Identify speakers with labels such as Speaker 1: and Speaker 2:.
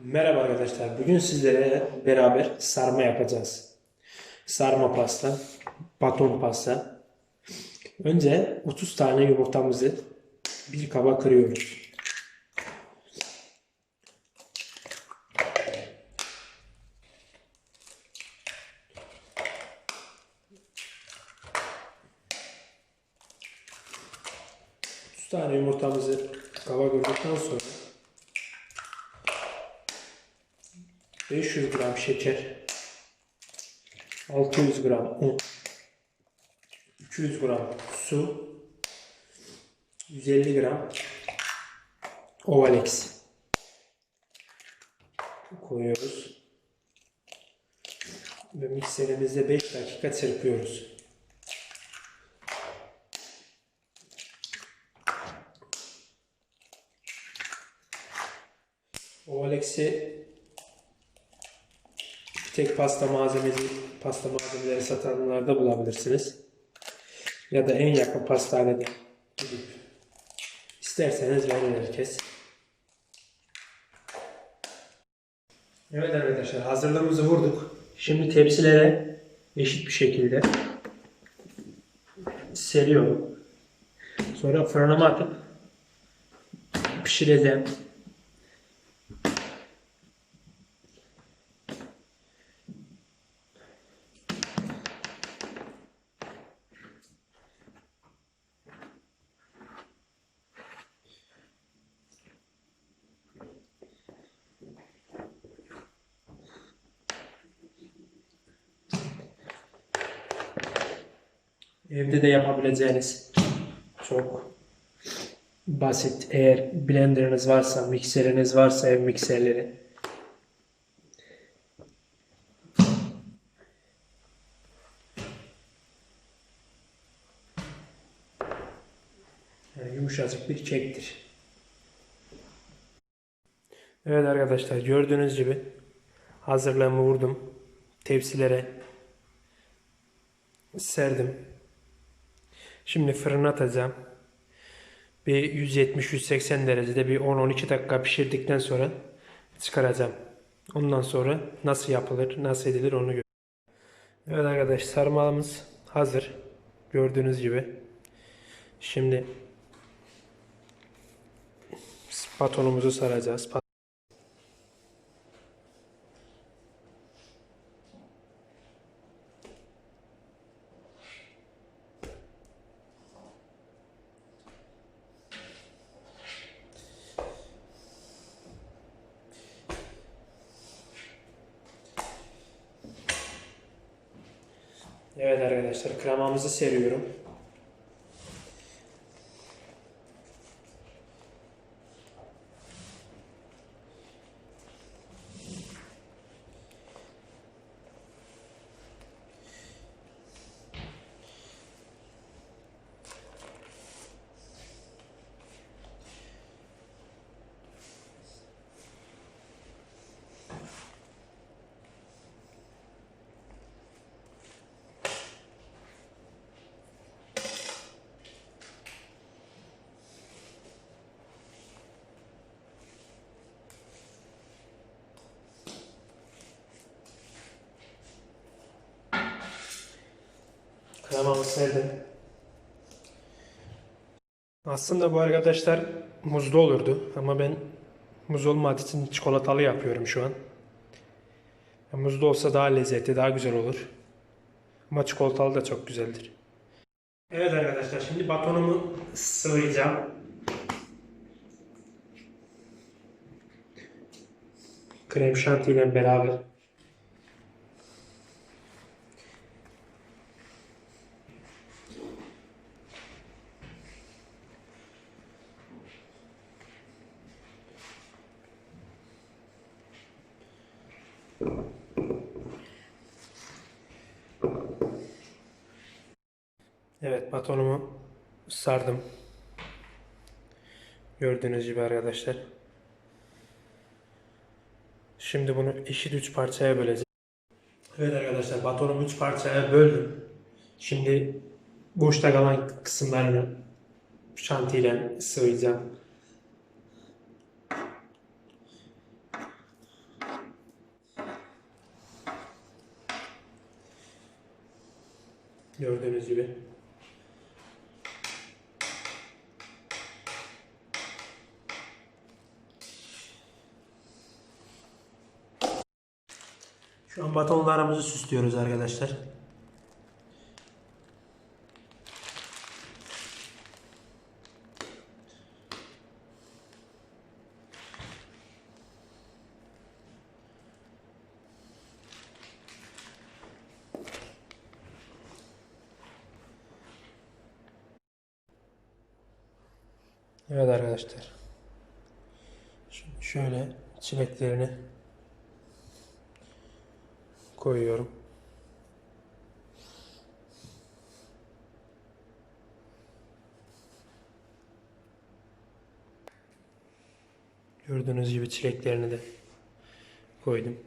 Speaker 1: Merhaba arkadaşlar. Bugün sizlere beraber sarma yapacağız. Sarma pasta, baton pasta. Önce 30 tane yumurtamızı bir kaba kırıyoruz. Tane yumurtamızı kaba kırdıktan sonra 500 gram şeker, 600 gram un, 200 gram su, 150 gram Ovalex koyuyoruz. Ve mikserimizde 5 dakika çırpıyoruz. Ovalex'i tek pasta malzemesi, pasta malzemeleri satanlarda bulabilirsiniz. Ya da en yakın pastanede gidip isterseniz verir herkes. Evet arkadaşlar hazırlığımızı vurduk. Şimdi tepsilere eşit bir şekilde seriyorum. Sonra fırınıma atıp pişireceğim. Evde de yapabileceğiniz çok basit. Eğer blenderınız varsa, mikseriniz varsa ev mikserleri. Yani yumuşacık bir kektir. Evet arkadaşlar gördüğünüz gibi hazırlığımı vurdum. Tepsilere serdim. Şimdi fırına atacağım. Bir 170-180 derecede bir 10-12 dakika pişirdikten sonra çıkaracağım. Ondan sonra nasıl yapılır, nasıl edilir onu gör. Evet arkadaş sarmalımız hazır. Gördüğünüz gibi. Şimdi batonumuzu saracağız. Evet arkadaşlar kremamızı seriyorum. Kremamı serdim. Aslında bu arkadaşlar muzlu olurdu ama ben muz olmadığı için çikolatalı yapıyorum şu an. Muzlu olsa daha lezzetli, daha güzel olur. Ama çikolatalı da çok güzeldir. Evet arkadaşlar şimdi batonumu sıvayacağım. Krem şanti ile beraber. Evet batonumu sardım. Gördüğünüz gibi arkadaşlar. Şimdi bunu eşit üç parçaya böleceğim. Evet arkadaşlar batonumu üç parçaya böldüm. Şimdi boşta kalan kısımlarını şantiyle sıvayacağım. Gördüğünüz gibi. Şu an batonlarımızı süslüyoruz arkadaşlar. Evet arkadaşlar. Şimdi şöyle çileklerini koyuyorum. Gördüğünüz gibi çileklerini de koydum.